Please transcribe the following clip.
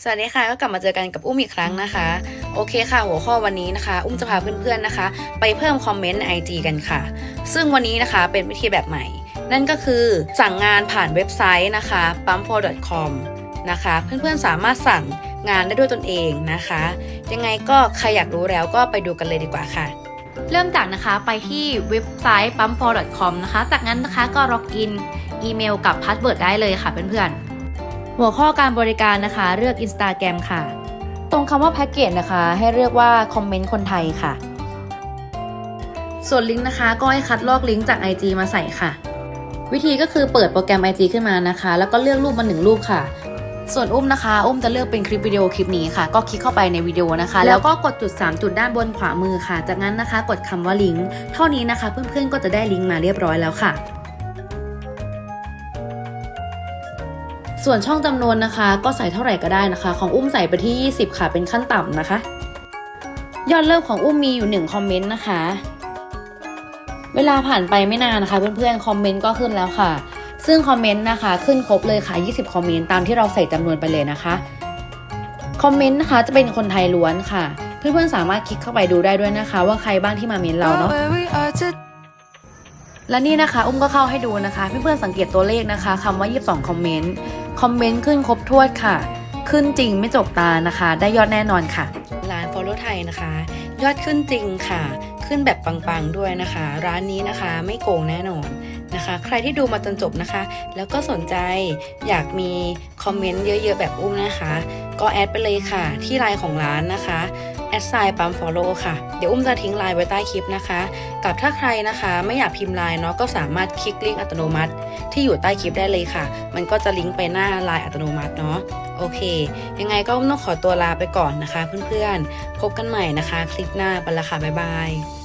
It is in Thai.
สวัสดีค่ะก็กลับมาเจอกันกับอุ้มอีกครั้งนะคะ โอเคค่ะ หัวข้อวันนี้นะคะ อุ้มจะพาเพื่อนๆนะคะ ไปเพิ่มคอมเมนต์ใน IG กันค่ะ ซึ่งวันนี้นะคะเป็นวิธีแบบใหม่ นั่นก็คือสั่งงานผ่านเว็บไซต์นะคะ p u m p o com นะคะ เพื่อนๆสามารถสั่งงานได้ด้วยตนเองนะคะ ยังไงก็ใครอยากรู้แล้วก็ไปดูกันเลยดีกว่าค่ะเริ่มจากนะคะไปที่เว็บไซต์ p u m p o com นะคะ จากนั้นนะคะก็ล็อกอินอีเมลกับพาสเวิร์ดได้เลยค่ะเพื่อนๆ หัวข้อการบริการนะคะ เลือก Instagram ค่ะ ตรงคำว่าแพ็กเกจนะคะ ให้เรียกว่าคอมเมนต์คนไทยค่ะ ส่วนลิงก์นะคะก็ให้คัดลอกลิงก์จาก IG มาใส่ค่ะ วิธีก็คือเปิดโปรแกรม IG ขึ้นมานะคะ แล้วก็เลือกรูปมาหนึ่งรูปค่ะ ส่วนอุ้มนะคะ อุ้มจะเลือกเป็นคลิปวิดีโอคลิปนี้ค่ะ ก็คลิกเข้าไปในวิดีโอนะคะ แล้วก็กดจุด 3 จุดด้านบนขวามือค่ะ จากนั้นนะคะ กดคำว่าลิงก์เท่านี้นะคะ เพื่อนๆก็จะได้ลิงก์มาเรียบร้อยแล้วค่ะ ส่วนช่องจำนวนนะคะ ก็ใส่เท่าไหร่ก็ได้นะคะ ของอุ้มใส่ไปที่ 20 ค่ะ เป็นขั้นต่ำนะคะ ยอดเลิกของอุ้มมีอยู่ 1 คอมเมนต์นะคะ เวลาผ่านไปไม่นานนะคะ เพื่อนๆ คอมเมนต์ก็ขึ้นแล้วค่ะ ซึ่งคอมเมนต์นะคะ ขึ้นครบเลยค่ะ 20 คอมเมนต์ตามที่เราใส่จำนวนไปเลยนะคะ คอมเมนต์นะคะจะเป็นคนไทยล้วนค่ะ เพื่อนๆ สามารถคลิกเข้าไปดูได้ด้วยนะคะ ว่าใครบ้างที่มาเมนเราเนาะ Where we are today. และนี่นะคะ อุ้มก็เข้าให้ดูนะคะ เพื่อนๆสังเกตตัวเลขนะคะคำว่า 22 คอมเมนต์ คอมเมนต์ขึ้นครบถ้วนค่ะ ขึ้นจริงไม่จกตานะคะ ได้ยอดแน่นอนค่ะ ร้าน Follow ไทยนะคะ ยอดขึ้นจริงค่ะ ขึ้นแบบปังๆด้วยนะคะ ร้านนี้นะคะไม่โกงแน่นอน นะคะ ใครที่ดูมาจนจบนะคะ แล้วก็สนใจอยากมีคอมเมนต์เยอะๆ แบบอุ้มนะคะ ก็แอดไปเลยค่ะ ที่ไลน์ของร้านนะคะแอดไซน์ปั๊ม follow ค่ะ เดี๋ยวอุ้มจะทิ้งไลน์ไว้ใต้คลิปนะคะ กับถ้าใครนะคะไม่อยากพิมพ์ไลน์เนาะก็สามารถคลิกลิงก์อัตโนมัติ ที่อยู่ใต้คลิปได้เลยค่ะ มันก็จะลิงก์ไปหน้าไลน์อัตโนมัติเนาะโอเค ยังไงก็อุ้มต้องขอตัวลาไปก่อนนะคะ เพื่อนๆ พบกันใหม่นะคะ คลิปหน้าไปละค่ะบ๊ายบาย